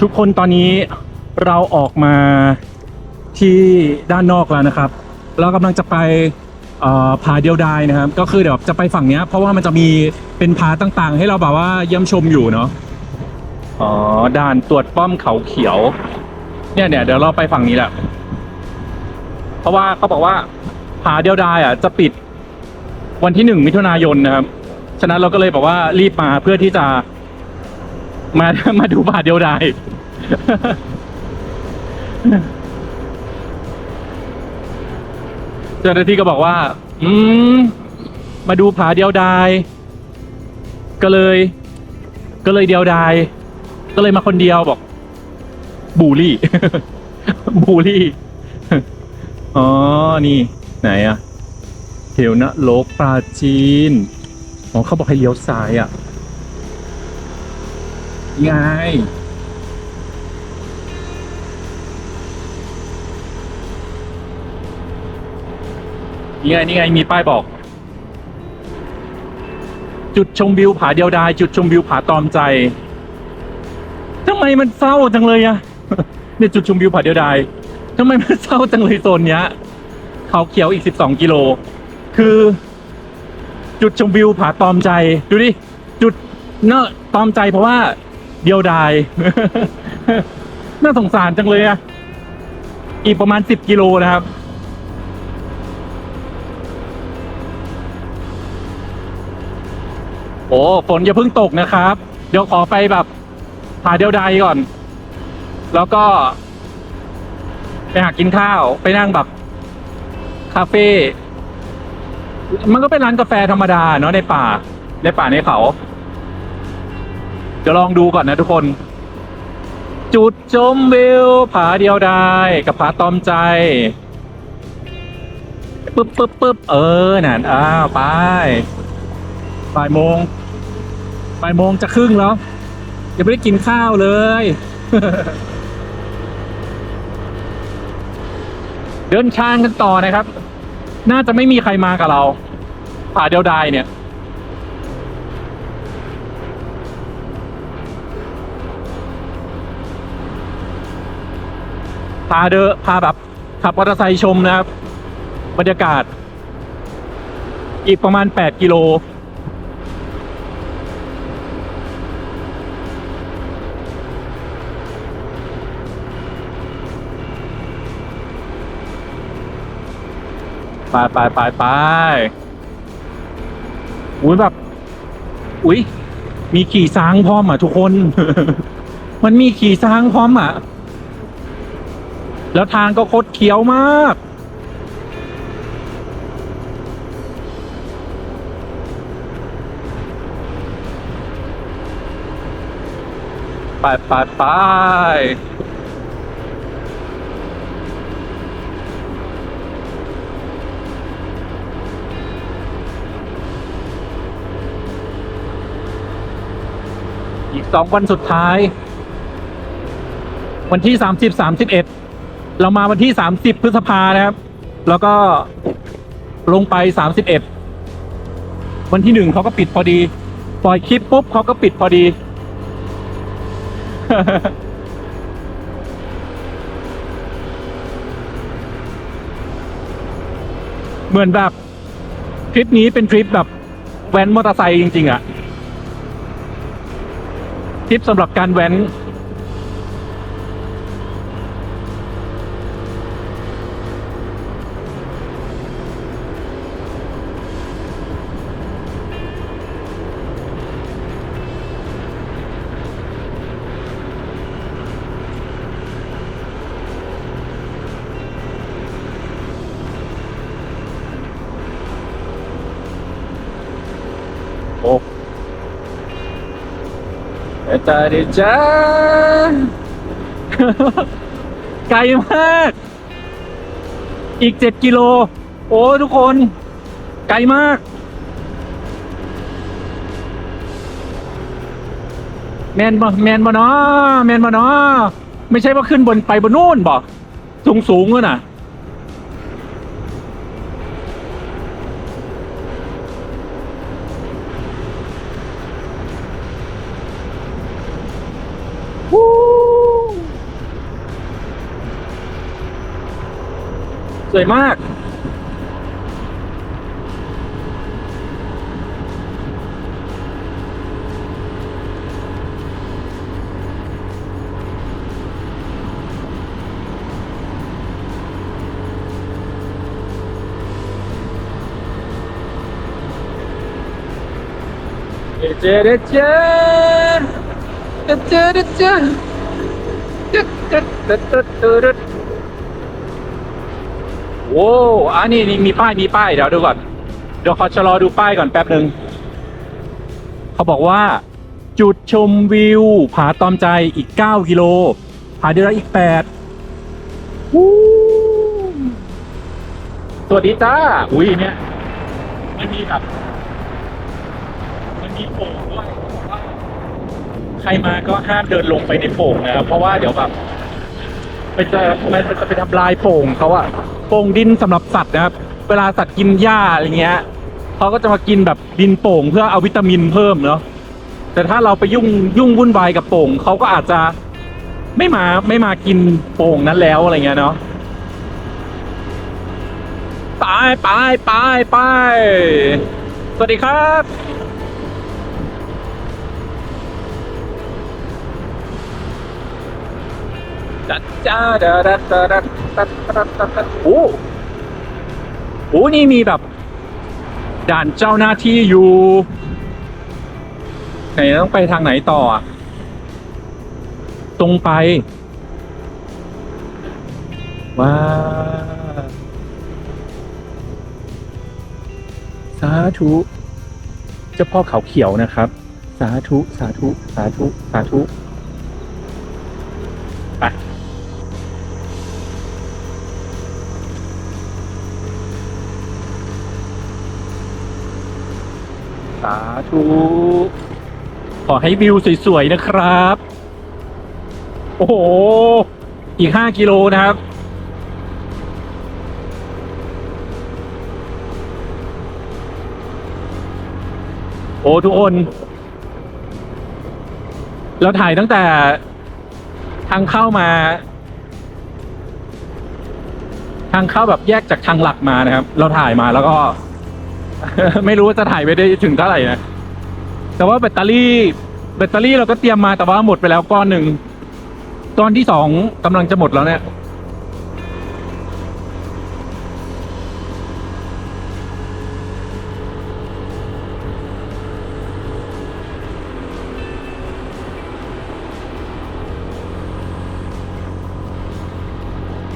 ทุกคนตอนนี้เราออกมาที่ด้านนอกแล้วนะครับ เรากำลังจะไปผาเดียวดายนะครับ ก็คือเดี๋ยวจะไปฝั่งนี้เพราะว่ามันจะมีเป็นผาต่างๆ ให้เราแบบว่าเยี่ยมชมอยู่เนาะอ๋อด่านตรวจป้อมเขาเขียว เนี่ยเนี่ยเดี๋ยวเราไปฝั่งนี้แหละ เพราะว่าเขาบอกว่าผาเดียวดายอะจะปิดวันที่หนึ่งมิถุนายนนะครับ ฉะนั้นเราก็เลยบอกว่ารีบมาเพื่อที่จะ มามาดูผาเดียวดายเจ้าหน้าที่ก็บอกว่า อืม มาดูผาเดียวดาย ก็เลย ก็เลยเดียวดาย ก็เลยมาคนเดียวบอก บูลี่ บูลี่ อ๋อ นี่ ไหนอะเทวนะโลกปราจีน อ๋อเขาบอกให้เลี้ยวซ้ายอะ ยังไงนี่ไงนี่ไงมีป้ายบอก จุดชมวิวผาเดียวดาย จุดชมวิวผาตอมใจทำไมมันเศร้าจังเลยอะเนี่ยจุดชมวิวผาเดียวดายทำไมมันเศร้าจังเลยโซนเนี้ย เขาเขียวอีกสิบสองกิโล คือ จุดชมวิวผาตอมใจ ดูดิ จุดเนอะตอมใจเพราะว่า เดียวดาย น่าสงสารจังเลยอะอีกประมาณสิบกิโลนะครับ โอ้ฝนอย่าเพิ่งตกนะครับ เดี๋ยวขอไปแบบหาเดียวดายก่อน แล้วก็ ไปหากินข้าว ไปนั่งแบบ คาเฟ่ มันก็เป็นร้านกาแฟธรรมดาเนาะในป่า ในป่าในเขา เดี๋ยวลองดูก่อนนะทุกคน จุดชมวิวผาเดียวดายกับผาตอมใจปึ๊บปึ๊บปึ๊บเออนั่นอ้าวไปบ่ายโมงบ่ายโมงจะครึ่งแล้วยังไม่ได้กินข้าวเลย เดินทางกันต่อนะครับ น่าจะไม่มีใครมากับเราผาเดียวดายเนี่ยาเดอพาแบบขับมอเตอร์ไซค์ชมนะครับ บรรยากาศ อีกประมาณ 8 กิโล ไปไปไปไปอุ้ยแบบ อุ้ยมีขี่ช้างพร้อมอะทุกคน มันมีขี่ช้างพร้อมอะ แล้วทางก็คดเคี้ยวมาก ไปไปไปอีกสองวันสุดท้าย วันที่สามสิบสามสิบเอ็ด เรามาวันที่สามสิบพฤษภานะครับ แล้วก็ลงไปสามสิบเอ็ดวันที่หนึ่งเขาก็ปิดพอดี ปล่อยคลิปปุ๊บเขาก็ปิดพอดี เหมือนแบบทริปนี้เป็นทริปแบบแว้นมอเตอร์ไซค์จริง ๆอะทริปสำหรับการแว้น โอ้เอตาดิจ้าไกลมาก อีกเจ็ดกิโล โอ้ทุกคน ไกลมาก แมนบ่แมนบ่เนาะแมนบ่เนาะไม่ใช่ว่าขึ้นบนไปบนนู่นบ่สูงสูงเลยน่ะ สวยมาก เดเจเดเจเดเจเดเจเดเจเดเจเดเจ โว้อันนี้นี่มีป้ายมีป้ายเดี๋ยวดูก่อนเดี๋ยวขอชะลอดูป้ายก่อนแป๊บหนึ่งเขาบอกว่า จุดชมวิว ผาตอมใจอีก 9 กิโล ผาเดือนละอีก8วู้สวัสดีจ้า อุ้ยเนี่ยมันมีแบบมันมีโป่งด้วยว่าใครมาก็ห้ามเดินลงไปในโป่งนะครับเพราะว่าเดี๋ยวแบบ มันจะมันจะไปทำลายโป่งเขาอะโป่งดินสำหรับสัตว์นะครับ เวลาสัตว์กินหญ้าอะไรเงี้ยเขาก็จะมากินแบบดินโป่งเพื่อเอาวิตามินเพิ่มเนาะแต่ถ้าเราไปยุ่งยุ่งวุ่นวายกับโป่งเขาก็อาจจะไม่มาไม่มากินโป่งนั้นแล้วอะไรเงี้ยเนาะไปไปไปไปสวัสดีครับ จ้าดาดาดาดาดาดาดาโอ้โหนี่มีแบบ ด่านเจ้าหน้าที่อยู่ ไหนต้องไปทางไหนต่อ ตรงไป ว้าสาธุเจ้าพ่อเขาเขียวนะครับ สาธุ สาธุ สาธุ สาธุ สาธุขอให้วิวสวย ๆ นะครับ โอ้โห อีกห้ากิโลนะครับ โอ้ ทุกคน เราถ่ายตั้งแต่ทางเข้ามา ทางเข้าแบบแยกจากทางหลักมานะครับ เราถ่ายมาแล้วก็ ไม่รู้ว่าจะถ่ายไปได้ถึงเท่าไหร่นะ แต่ว่าแบตเตอรี่ แบตเตอรี่เราก็เตรียมมาแต่ว่าหมดไปแล้วก้อนหนึ่งก้อนที่สองกำลังจะหมดแล้วเนี่ย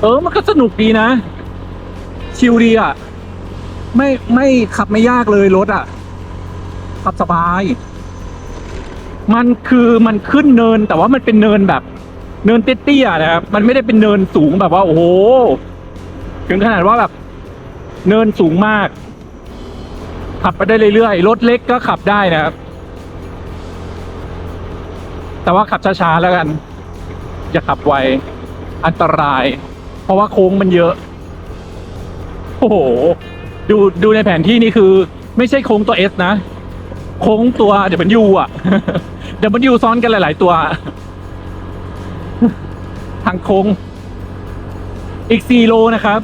เออ มันก็สนุกดีนะ ชิลดีอะ ไม่ไม่ขับไม่ยากเลยรถอะ ขับสบาย มันคือมันขึ้นเนินแต่ว่ามันเป็นเนินแบบ เนินเตี้ยๆนะครับ มันไม่ได้เป็นเนินสูงแบบว่า โอ้โห ถึงขนาดว่าแบบ เนินสูงมาก ขับไปได้เรื่อยๆ รถเล็กก็ขับได้นะครับ แต่ว่าขับช้าๆแล้วกัน อย่าขับไว อันตราย เพราะว่าโค้งมันเยอะ โอ้โห ดูดูในแผนที่นี่คือ ไม่ใช่โค้งตัว S นะ โค้งตัวเดี๋ยวมันยูอะเดี๋ยวมันยูซ้อนกันหลาย ๆ ตัว ทางโค้ง อีกสี่โลนะครับ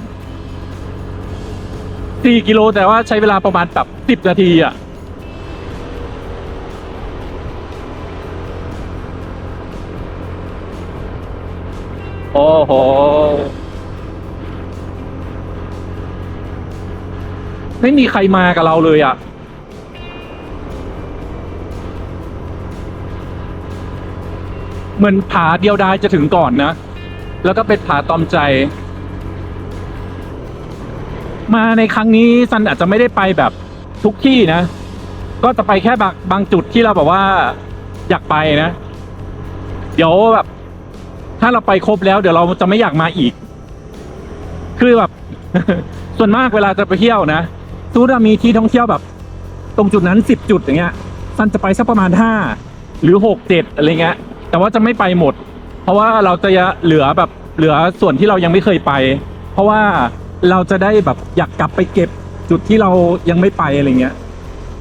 สี่กิโลแต่ว่าใช้เวลาประมาณแบบสิบนาทีอะโอ้โห ไม่มีใครมากับเราเลยอะ เหมือนผาเดียวดายจะถึงก่อนนะ แล้วก็เป็นผาตอมใจ มาในครั้งนี้ซันอาจจะไม่ได้ไปแบบทุกที่นะ ก็จะไปแค่บางบางจุดที่เราแบบว่าอยากไปนะ เดี๋ยวแบบ ถ้าเราไปครบแล้ว เดี๋ยวเราจะไม่อยากมาอีก คือแบบ ส่วนมากเวลาจะไปเที่ยวนะ ติว่ามีที่ท่องเที่ยวแบบ ตรงจุดนั้นสิบจุดอย่างเงี้ยซันจะไปสักประมาณห้าหรือหกเจ็ดอะไรเงี้ยแต่ว่าจะไม่ไปหมด เพราะว่าเราจะเหลือแบบเหลือส่วนที่เรายังไม่เคยไป เพราะว่าเราจะได้แบบอยากกลับไปเก็บจุดที่เรายังไม่ไปอะไรเงี้ย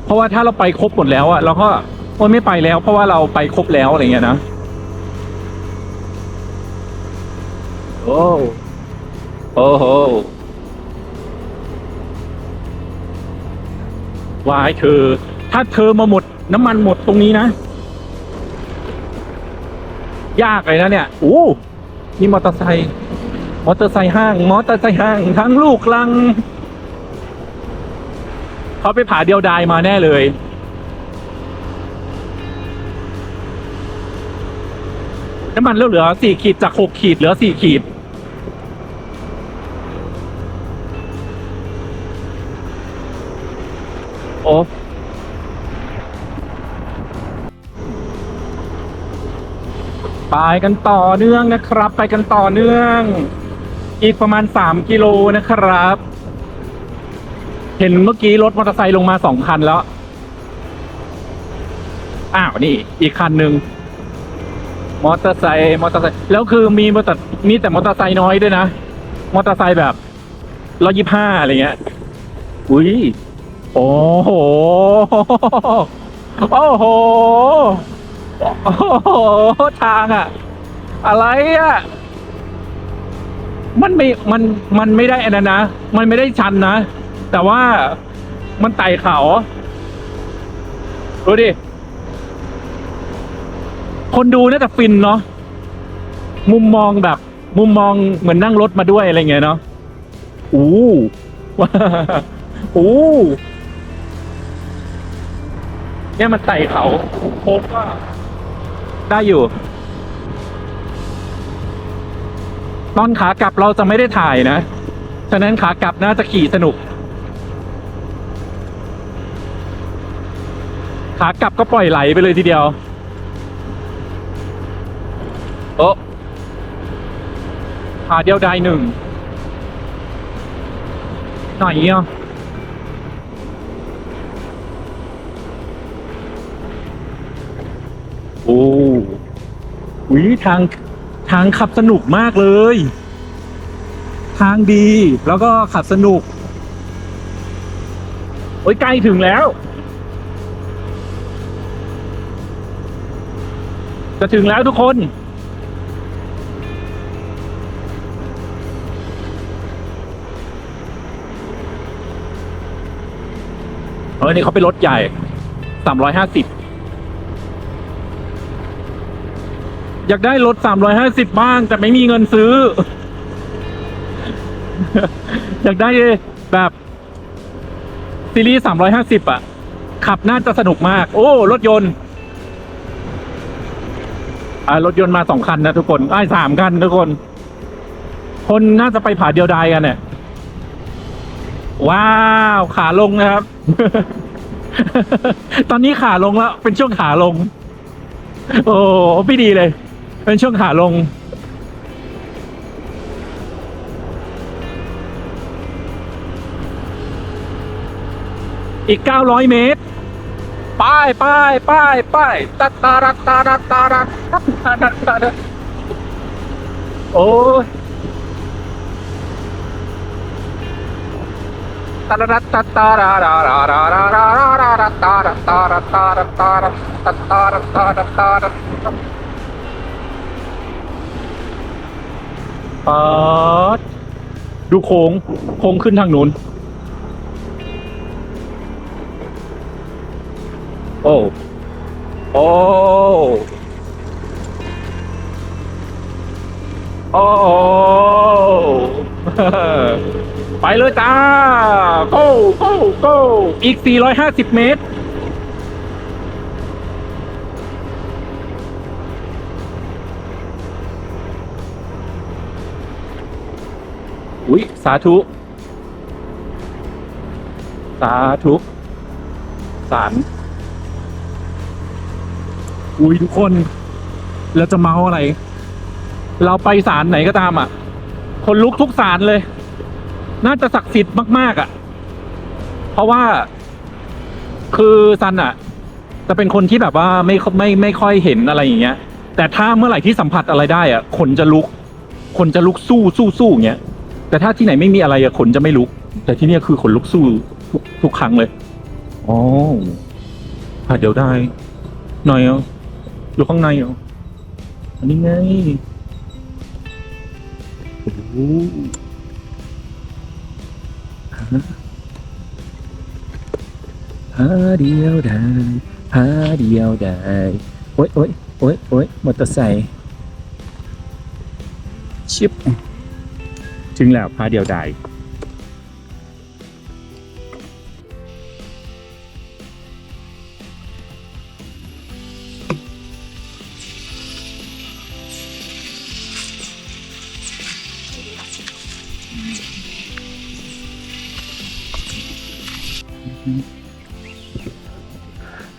เพราะว่าถ้าเราไปครบหมดแล้วอะเราก็โอ้ยไม่ไปแล้ว เพราะว่าเราไปครบแล้วอะไรเงี้ยนะโอ้โอ้โห วายเธอ ถ้าเธอมาหมดน้ำมันหมดตรงนี้นะ ยากเลยนะเนี่ยโอ้นี่มอเตอร์ไซค์มอเตอร์ไซค์ห้างมอเตอร์ไซค์ห้างทั้งลูกลังเขาไปผ่าเดียวดายมาแน่เลยน้ำมันเหลือสี่ขีดจากหกขีดเหลือสี่ขีด ไปกันต่อเนื่องนะครับ ไปกันต่อเนื่อง อีกประมาณสามกิโลนะครับ เห็นเมื่อกี้รถมอเตอร์ไซค์ลงมาสองคันแล้ว อ้าวนี่ อีกคันหนึ่งมอเตอร์ไซค์มอเตอร์ไซค์แล้วคือมีมอเตอร์มีแต่มอเตอร์ไซค์น้อยด้วยนะ มอเตอร์ไซค์แบบร้อยยี่ห้าอะไรเงี้ย อุ้ย โอ้โห โอ้โห โอ้โหทางอะอะไรอะมันไม่มันมันไม่ได้อันนั้นนะ มันไม่ได้ชันนะ แต่ว่ามันไต่เขาดูดิ คนดูน่าจะฟินเนาะมุมมองแบบ มุมมองเหมือนนั่งรถมาด้วยอะไรเงี้ยเนาะอู้ว้าอู้เนี่ยมันไต่เขาโค้งก็ ได้อยู่ ตอนขากลับเราจะไม่ได้ถ่ายนะ ฉะนั้นขากลับน่าจะขี่สนุก ขากลับก็ปล่อยไหลไปเลยทีเดียว โอ้ขาเดียวได้หนึ่งไหนอะ หุยทางทางขับสนุกมากเลย ทางดีแล้วก็ขับสนุก โอ้ยใกล้ถึงแล้ว จะถึงแล้วทุกคนเออนี่เขาเป็นรถใหญ่สามร้อยห้าสิบ อยากได้รถสามร้อยห้าสิบบ้าง แต่ไม่มีเงินซื้อ อยากได้แบบ ซีรีส์สามร้อยห้าสิบอะ ขับน่าจะสนุกมาก โอ้ รถยนต์อ่ารถยนต์มาสองคันนะทุกคนไอ้สามคันทุกคน คนน่าจะไปผาเดียวดายกันเนี่ย ว้าว ขาลงนะครับ ตอนนี้ขาลงแล้ว เป็นช่วงขาลง โอ้พี่ดีเลย เป็นช่วงขาลง อีก 900 เมตรไปไปไปไปตัดตารัตตารัตตารัตตัดตารัตตารัตโอ้ยตารัตตาตาราราราราราราราราตารัตตารัตตารัตตารัตตาตารัตตารัตตารัต ปัดดูโค้งโค้งขึ้นทางนู้น โอ้โอ้โอ้ไปเลยจ้า go go go อีก 450 เมตร อุ๊ยสาธุ สาธุสารอุ้ยทุกคนเราจะเมาอะไร เราไปศาลไหนก็ตามอะ คนลุกทุกศาลเลย น่าจะศักดิ์สิทธิ์มากๆอะ เพราะว่าคือซันอะ จะเป็นคนที่แบบว่าไม่ไม่ไม่ค่อยเห็นอะไรอย่างเงี้ย แต่ถ้าเมื่อไหร่ที่สัมผัสอะไรได้อะขนจะลุก คนจะลุกสู้สู้สู้อย่างเงี้ย แต่ถ้าที่ไหนไม่มีอะไรอะขนจะไม่ลุก แต่ที่เนี่ยคือขนลุกสู้ทุกทุกครั้งเลยอ๋ออะเดี๋ยวได้ หน่อยอะอยู่ข้างในเหรออันนี้ไงโอ้โหฮะผาเดียวได้ผาเดียวได้โอ๊ยโอ๊ยโอ๊ยโอ๊ยมอเตอร์ไซค์ชิบ ถึงแล้วผาเดียวได้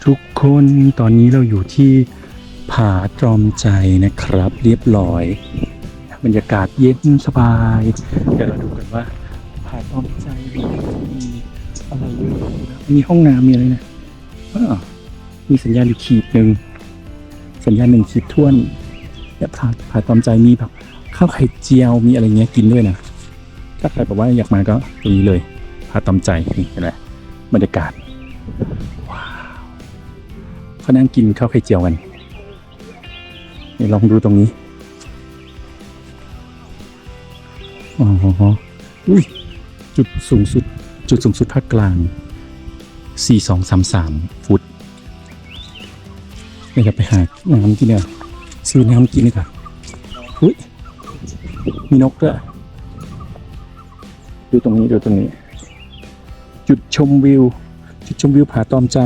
ทุกคนตอนนี้เราอยู่ที่ผาตรอมใจนะครับ เรียบร้อย บรรยากาศเย็นสบาย เดี๋ยวเราดูกันว่าผาตรอมใจมีอะไรเยอะนะมีห้องน้ำมีอะไรนะมีสัญญาณอยู่ขีดหนึ่งสัญญาณหนึ่งขีดท่วนและผาผาตอมใจมีแบบข้าวไข่เจียวมีอะไรเงี้ยกินด้วยนะถ้าใครบอกว่าอยากมาก็ตรงนี้เลยผาตอมใจนี่เห็นไหมบรรยากาศว้าวเขานั่งกินข้าวไข่เจียวกันนี่ลองดูตรงนี้ อ๋ออุ้ยจุดสูงสุด จุดสูงสุดภาคกลาง 4233 ฟุตเดี๋ยวไปหาน้ำกินเนี่ยซื้อน้ำกินดีกว่าอุ้ยมีนกด้วยดูตรงนี้ดูตรงนี้ จุดชมวิว จุดชมวิวผาตอมใจ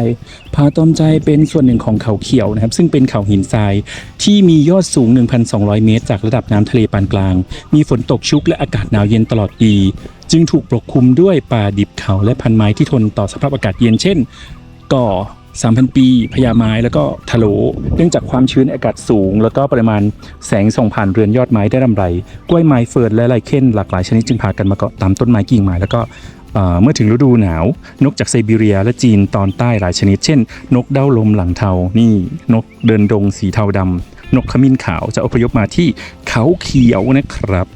ผาตอมใจเป็นส่วนหนึ่งของเขาเขียวนะครับ ซึ่งเป็นเขาหินทรายที่มียอดสูง 1,200 เมตร จากระดับน้ำทะเลปานกลาง มีฝนตกชุกและอากาศหนาวเย็นตลอดปี จึงถูกปกคลุมด้วยป่าดิบเขาและพันไม้ที่ทนต่อสภาพอากาศเย็นเช่น ก่อ3,000 ปีพญาไม้แล้วก็ทะโลเนื่องจากความชื้นอากาศสูง แล้วก็ปริมาณแสงส่องผ่านเรือนยอดไม้ได้รำไร กล้วยไม้เฟิร์นและไรเคนหลากหลายชนิดจึงพากันมาเกาะตามต้นไม้กิ่งไม้แล้วก็ เมื่อถึงฤดูหนาว นกจากไซบีเรียและจีนตอนใต้หลายชนิด เช่น นกเด้าลมหลังเทา นี่ นกเดินดงสีเทาดำ นกขมิ้นขาวจะอพยพมาที่เขาเขียวนะครับ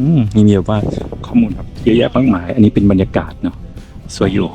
อืมนี่มียว่าข้อมูลครับเยอะแยะมากมาย อันนี้เป็นบรรยากาศเนาะสวยอยู่